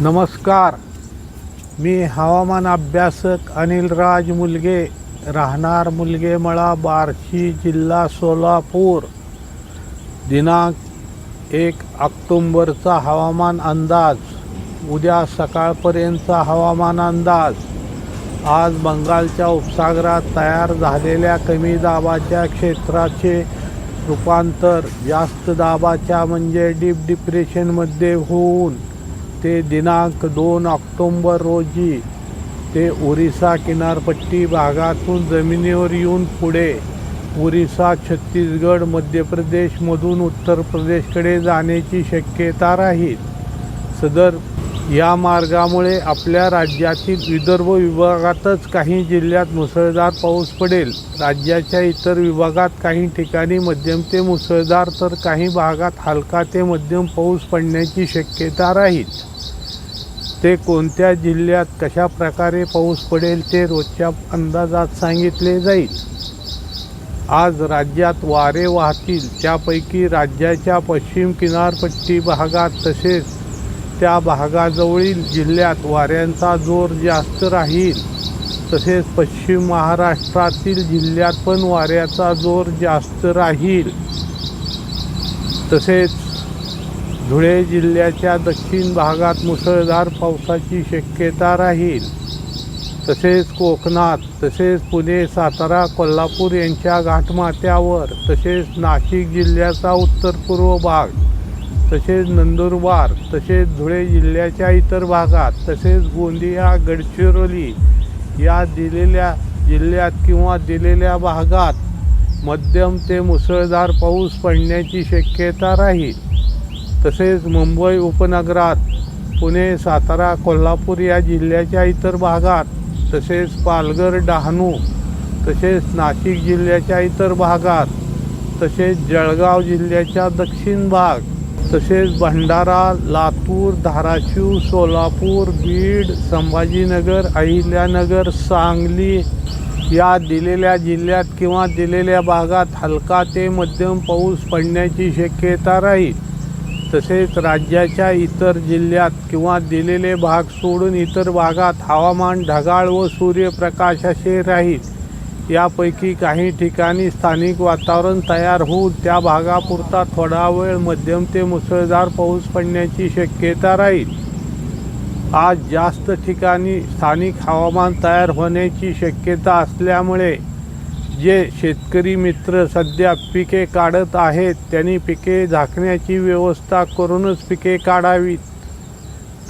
नमस्कार. मी हवामान अभ्यासक अनिल राज मुलगे. राहणार मुलगेमळा बार्शी जिल्हा सोलापूर. दिनांक एक ऑक्टोंबरचा हवामान अंदाज. उद्या सकाळपर्यंतचा हवामान अंदाज. आज बंगालच्या उपसागरात तयार झालेल्या कमी दाबाच्या क्षेत्राचे रूपांतर. जास्त दाबाच्या म्हणजे डीप डिप्रेशनमध्ये होऊन ते दिनांक दोन ऑक्टोंबर रोजी ते ओरिसा किनारपट्टी भागातून जमिनीवर येऊन पुढे ओरिसा छत्तीसगड मध्य प्रदेशमधून उत्तर प्रदेशकडे जाण्याची शक्यता राहील. सदर या मार्गामुळे आपल्या राज्यातील विदर्भ विभागातच काही जिल्ह्यात मुसळधार पाऊस पडेल. राज्याच्या इतर विभागात काही ठिकाणी मध्यम ते मुसळधार तर काही भागात हलका ते मध्यम पाऊस पडण्याची शक्यता राहील. ते कोणत्या जिल्ह्यात कशा प्रकारे पाऊस पडेल ते रोजच्या अंदाजात सांगितले जाईल. आज राज्यात वारे वाहतील त्यापैकी राज्याच्या पश्चिम किनारपट्टी भागात तसेच त्या भागाजवळील जिल्ह्यात वाऱ्यांचा जोर जास्त राहील. तसेच पश्चिम महाराष्ट्रातील जिल्ह्यात पण वाऱ्याचा जोर जास्त राहील. तसेच धुळे जिल्ह्याच्या दक्षिण भागात मुसळधार पावसाची शक्यता राहील. तसेच कोकणात तसेच पुणे सातारा कोल्हापूर यांच्या घाटमाथ्यावर तसेच नाशिक जिल्ह्याचा उत्तर पूर्व भाग तसेच नंदुरबार तसेच धुळे जिल्ह्याच्या इतर भागात तसेच गोंदिया गडचिरोली या दिलेल्या जिल्ह्यात किंवा दिलेल्या भागात मध्यम ते मुसळधार पाऊस पडण्याची शक्यता राहील. तसेच मुंबई उपनगरात पुणे सातारा कोल्हापूर या जिल्ह्याच्या इतर भागात तसेच पालघर डहाणू तसेच नाशिक जिल्ह्याच्या इतर भागात तसेच जळगाव जिल्ह्याच्या दक्षिण भाग तसेच भंडारा लातूर धाराशिव सोलापूर बीड संभाजीनगर अहिल्यानगर सांगली या दिलेल्या जिल्ह्यात किंवा दिलेल्या भागात हलका ते मध्यम पाऊस पडण्याची शक्यता राहील. तसेच राज्याच्या इतर जिल्ह्यात किंवा दिलेले भाग सोडून इतर भागात हवामान ढगाळ व सूर्यप्रकाश असे राहील. यापैकी काही ठिकाणी स्थानिक वातावरण तयार होऊन त्या भागापुरता थोडा वेळ मध्यम ते मुसळधार पाऊस पडण्याची शक्यता राहील. आज जास्त ठिकाणी स्थानिक हवामान तयार होण्याची शक्यता असल्यामुळे जे शेतकरी मित्र सध्या पिके काढत आहेत त्यांनी पिके झाकण्याची व्यवस्था करूनच पिके काढावीत.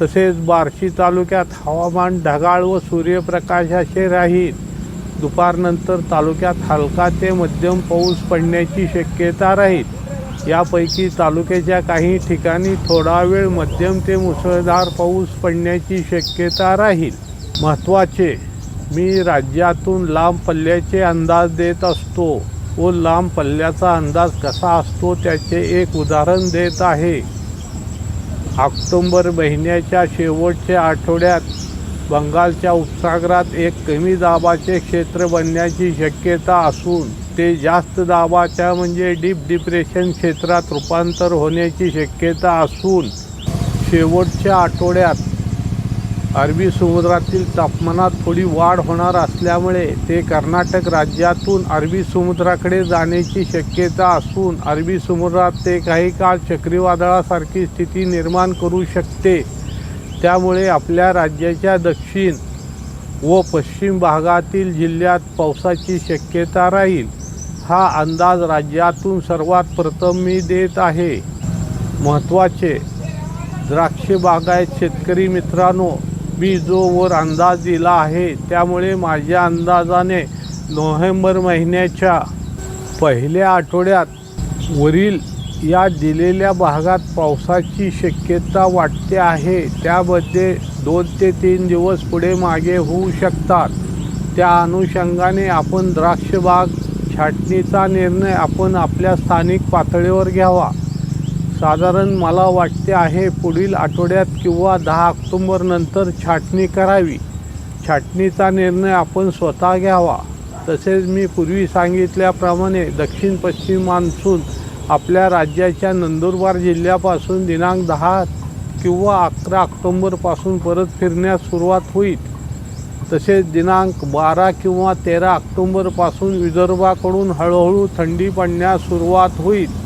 तसेच बार्शी तालुक्यात हवामान ढगाळ व सूर्यप्रकाशाचे राहील. दुपारनंतर तालुक्यात हलका ते मध्यम पाऊस पडण्याची शक्यता राहील. यापैकी तालुक्याच्या काही ठिकाणी थोडा वेळ मध्यम ते मुसळधार पाऊस पडण्याची शक्यता राहील. महत्त्वाचे मी राज्यातून लांब पल्ल्याचे अंदाज देत असतो व लांब पल्ल्याचा अंदाज कसा असतो त्याचे एक उदाहरण देत आहे. ऑक्टोंबर महिन्याच्या शेवटच्या आठवड्यात बंगालच्या उपसागरात एक कमी दाबाचे क्षेत्र बनण्याची शक्यता असून ते जास्त दाबाच्या म्हणजे डीप डिप्रेशन क्षेत्रात रूपांतर होण्याची शक्यता असून शेवटच्या आठवड्यात अरबी समुद्रातील तापमानात थोडी वाढ होणार असल्यामुळे ते कर्नाटक राज्यातून अरबी समुद्राकडे जाण्याची शक्यता असून अरबी समुद्रात ते काही काळ चक्रीवादळासारखी स्थिती निर्माण करू शकते. त्यामुळे आपल्या राज्याच्या दक्षिण व पश्चिम भागातील जिल्ह्यात पावसाची शक्यता राहील. हा अंदाज राज्यातून सर्वात प्रथम मी देत आहे. महत्त्वाचे द्राक्ष बागायत शेतकरी मित्रांनो मी जो वर अंदाज दिला आहे त्यामुळे माझ्या अंदाजाने नोव्हेंबर महिन्याच्या पहिल्या आठवड्यात वरील या दिलेल्या भागात पावसाची शक्यता वाटते आहे. त्यामध्ये दोन ते तीन दिवस पुढे मागे होऊ शकतात. त्या अनुषंगाने आपण द्राक्षबाग छाटणीचा निर्णय आपण आपल्या स्थानिक पातळीवर घ्यावा. साधारण मला वाटते आहे पुढील आठवड्यात किंवा दहा ऑक्टोंबरनंतर छाटणी करावी. छाटणीचा निर्णय आपण स्वतः घ्यावा. तसेच मी पूर्वी सांगितल्याप्रमाणे दक्षिण पश्चिम मान्सून आपल्या राज्याच्या नंदुरबार जिल्ह्यापासून दिनांक दहा किंवा अकरा ऑक्टोंबरपासून परत फिरण्यास सुरुवात होईल. तसेच दिनांक बारा किंवा तेरा ऑक्टोंबरपासून विदर्भाकडून हळूहळू थंडी पडण्यास सुरुवात होईल.